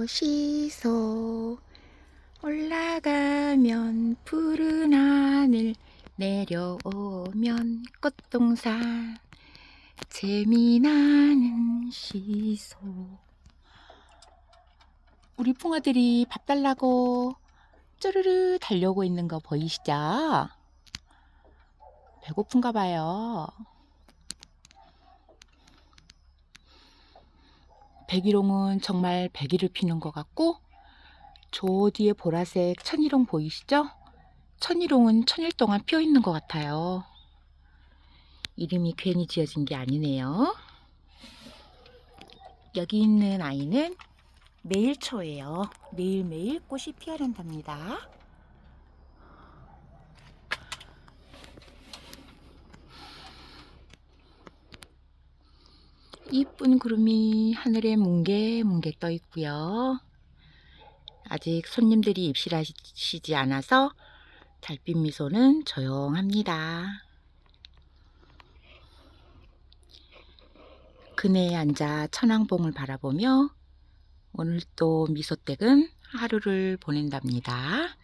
오시소 올라가면 푸른 하늘 내려오면 꽃동산 재미나는 시소 우리 풍어들이 밥 달라고 쪼르르 달려오고 있는 거 보이시죠? 배고픈가 봐요. 백일홍은 정말 백일을 피는 것 같고 저 뒤에 보라색 천일홍 보이시죠? 천일홍은 천일 동안 피어 있는 것 같아요. 이름이 괜히 지어진 게 아니네요. 여기 있는 아이는 매일초예요. 매일매일 꽃이 피어난답니다. 이쁜 구름이 하늘에 뭉게뭉게 떠 있고요. 아직 손님들이 입실하시지 않아서 달빛 미소는 조용합니다. 그네에 앉아 천왕봉을 바라보며 오늘 또 미소댁은 하루를 보낸답니다.